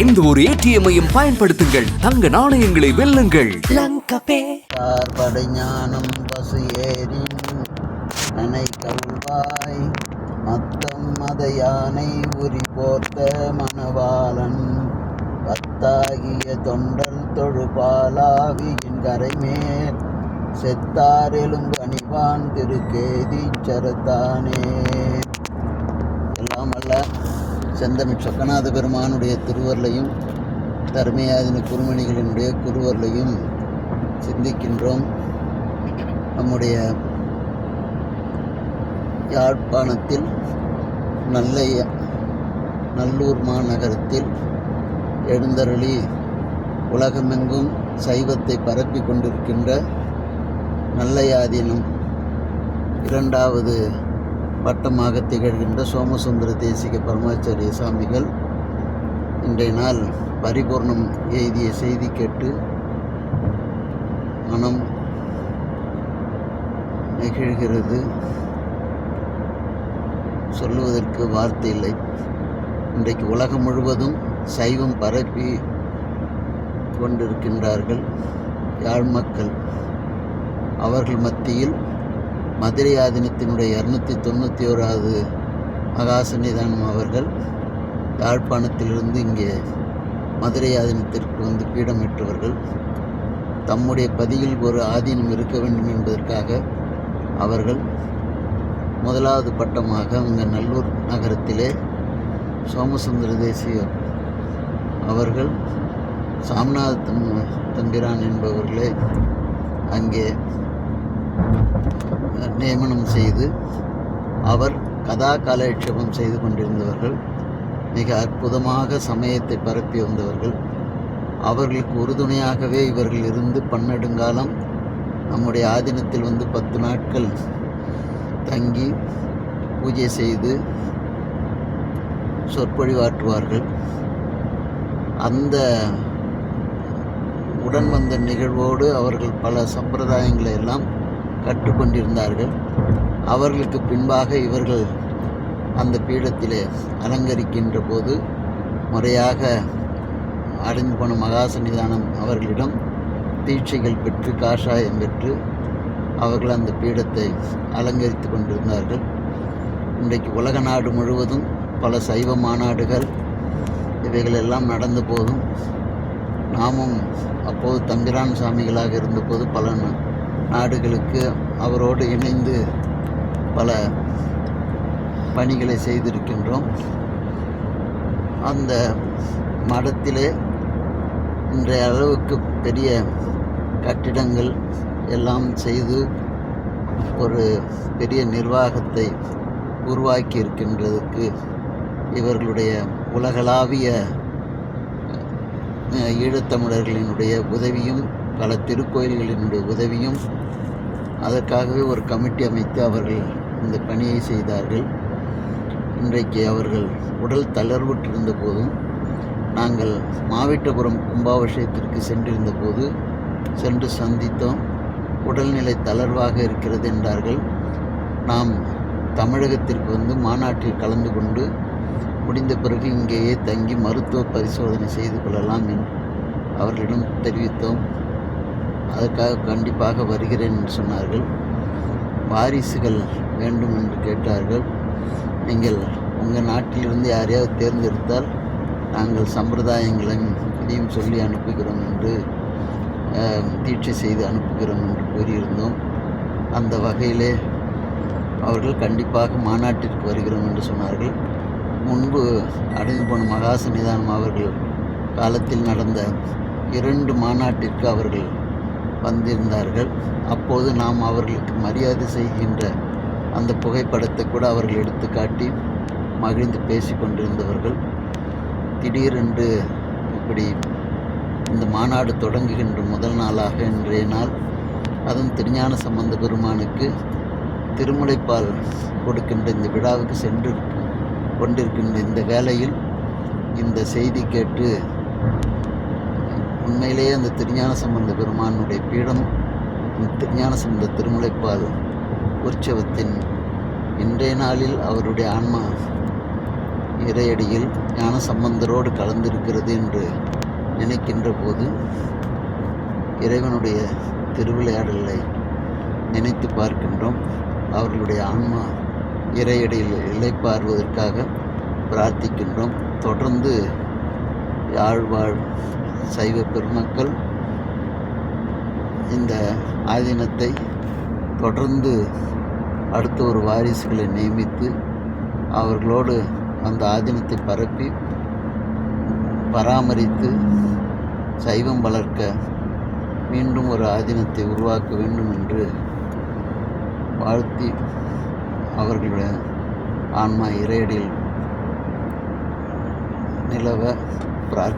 எந்த ஒரு ஏடிஎம்மையும் பயன்படுத்துங்கள். தங்க நாணயங்களை வெல்லுங்கள். ஞானம் பசு ஏறின் நனை கல்வாய் மத்தம் மத யானை உரி போர்த்த மணவாளன் பத்தாகிய தொண்டல் தொழுபாலாவியின் கரைமேல் செத்தார் எலும்பு அணிவான் திருக்கேதி சரத்தானே. எல்லாம் அல்ல செந்தமிழ் சொக்கநாத பெருமானுடைய திருவருளையும் தர்மயாதின குருமணிகளினுடைய குருவருளையும் சிந்திக்கின்றோம். நம்முடைய யாழ்ப்பாணத்தில் நல்லைய நல்லூர் மாநகரத்தில் எழுந்தருளி உலகமெங்கும் சைவத்தை பரப்பி கொண்டிருக்கின்ற நல்லையாதீனம் இரண்டாவது பட்டமாக திகழ்கின்ற சோமசுந்தர தேசிக பரமாச்சாரிய சாமிகள் இன்றைய நாள் பரிபூர்ணம் எய்திய செய்தி கேட்டு மனம் நெகிழ்கிறது. சொல்லுவதற்கு வார்த்தை இல்லை. இன்றைக்கு உலகம் முழுவதும் சைவம் பரப்பி கொண்டிருக்கின்றார்கள். யாழ் மக்கள். அவர்கள் மத்தியில் மதுரை ஆதீனத்தினுடைய இரநூத்தி தொண்ணூற்றி ஓராவது மகாசன்னிதானம் அவர்கள் யாழ்ப்பாணத்திலிருந்து இங்கே மதுரை ஆதீனத்திற்கு வந்து பீடமிட்டவர்கள் தம்முடைய பதியில் ஒரு ஆதீனம் இருக்க வேண்டும் என்பதற்காக அவர்கள் முதலாவது பட்டமாக அங்கே நல்லூர் நகரத்திலே சோமசுந்தர தேசிய அவர்கள் சாம்நாத தம்- தம்பிரான் என்பவர்களே அங்கே நியமனம் செய்து அவர் கதா காலட்சேபம் செய்து கொண்டிருந்தவர்கள் மிக அற்புதமாக சமயத்தை பரப்பி வந்தவர்கள். அவர்களுக்கு உறுதுணையாகவே இவர்கள் இருந்து பன்னெடுங்காலம் நம்முடைய ஆதீனத்தில் வந்து பத்து நாட்கள் தங்கி பூஜை செய்து சொற்பொழிவாற்றுவார்கள். அந்த உடன் வந்த நிகழ்வோடு அவர்கள் பல சம்பிரதாயங்களை எல்லாம் கற்றுக்கொண்டிருந்தார்கள். அவர்களுக்கு பின்பாக இவர்கள் அந்த பீடத்திலே அலங்கரிக்கின்ற போது முறையாக அடைந்து போன மகாசன்னிதானம் அவர்களிடம் தீட்சைகள் பெற்று காஷாயம் பெற்று அவர்கள் அந்த பீடத்தை அலங்கரித்து கொண்டிருந்தார்கள். இன்றைக்கு உலக நாடு முழுவதும் பல சைவ மாநாடுகள் இவைகளெல்லாம் நடந்த போதும் நாமும் அப்போது தம்பிரான் சாமிகளாக இருந்தபோது பல நாடுகளுக்கு அவரோடு இணைந்து பல பணிகளை செய்திருக்கின்றோம். அந்த மடத்திலே இன்றைய அளவுக்கு பெரிய கட்டிடங்கள் எல்லாம் செய்து ஒரு பெரிய நிர்வாகத்தை உருவாக்கி இருக்கின்றதுக்கு இவர்களுடைய உலகளாவிய ஈழத்தமிழர்களினுடைய உதவியும் பல திருக்கோயில்களினுடைய உதவியும் அதற்காகவே ஒரு கமிட்டி அமைத்து அவர்கள் இந்த பணியை செய்தார்கள். இன்றைக்கு அவர்கள் உடல் தளர்வுற்றிருந்த போதும் நாங்கள் மாவட்டபுரம் கும்பாபிஷேகத்திற்கு சென்றிருந்த போது சென்று சந்தித்தோம். உடல்நிலை தளர்வாக இருக்கிறது என்றார்கள். நாம் தமிழகத்திற்கு வந்து மாநாட்டில் கலந்து கொண்டு முடிந்த பிறகு இங்கேயே தங்கி மருத்துவ பரிசோதனை செய்து கொள்ளலாம் என்று அவர்களிடம் தெரிவித்தோம். அதற்காக கண்டிப்பாக வருகிறேன் என்று சொன்னார்கள். வாரிசுகள் வேண்டும் என்று கேட்டார்கள். நீங்கள் உங்கள் நாட்டிலிருந்து யாரையாவது தேர்ந்தெடுத்தால் நாங்கள் சம்பிரதாயங்களையும் இதையும் சொல்லி அனுப்புகிறோம் என்று தீட்சை செய்து அனுப்புகிறோம் என்று கூறியிருந்தோம். அந்த வகையிலே அவர்கள் கண்டிப்பாக மாநாட்டிற்கு வருகிறோம் என்று சொன்னார்கள். முன்பு அடைந்து போன மகாசன்னிதானம் அவர்கள் காலத்தில் நடந்த இரண்டு மாநாட்டிற்கு அவர்கள் வந்திருந்தார்கள். அப்போது நாம் அவர்களுக்கு மரியாதை செய்கின்ற அந்த புகைப்படத்தை கூட அவர்கள் எடுத்து காட்டி மகிழ்ந்து பேசி கொண்டிருந்தவர்கள். திடீரென்று இப்படி இந்த மாநாடு தொடங்குகின்ற முதல் நாளாக இன்றைய நாள். அதுவும் திருஞான சம்பந்த பெருமானுக்கு திருமுலைப்பால் கொடுக்கின்ற இந்த விழாவுக்கு சென்று கொண்டிருக்கின்ற இந்த வேளையில் இந்த செய்தி கேட்டு உண்மையிலேயே அந்த திருஞான சம்பந்த பெருமானுடைய பீடம் இந்த திருஞான சம்பந்த திருமுலைப்பால் உற்சவத்தின் இன்றைய நாளில் அவருடைய ஆன்மா இறையடியில் ஞான சம்பந்தரோடு கலந்திருக்கிறது என்று நினைக்கின்ற போது இறைவனுடைய திருவிளையாடலை நினைத்து பார்க்கின்றோம். அவர்களுடைய ஆன்மா இறையடியில் பார்வதற்காக பிரார்த்திக்கின்றோம். தொடர்ந்து யாழ்வாழ் சைவ பெருமக்கள் இந்த ஆதீனத்தை தொடர்ந்து அடுத்த ஒரு வாரிசுகளை நியமித்து அவர்களோடு அந்த ஆதீனத்தை பரப்பி பராமரித்து சைவம் வளர்க்க மீண்டும் ஒரு ஆதீனத்தை உருவாக்க வேண்டும் என்று வாழ்த்தி அவர்களுடைய ஆன்மா இறையடியில் நிலவ பிரார்த்தி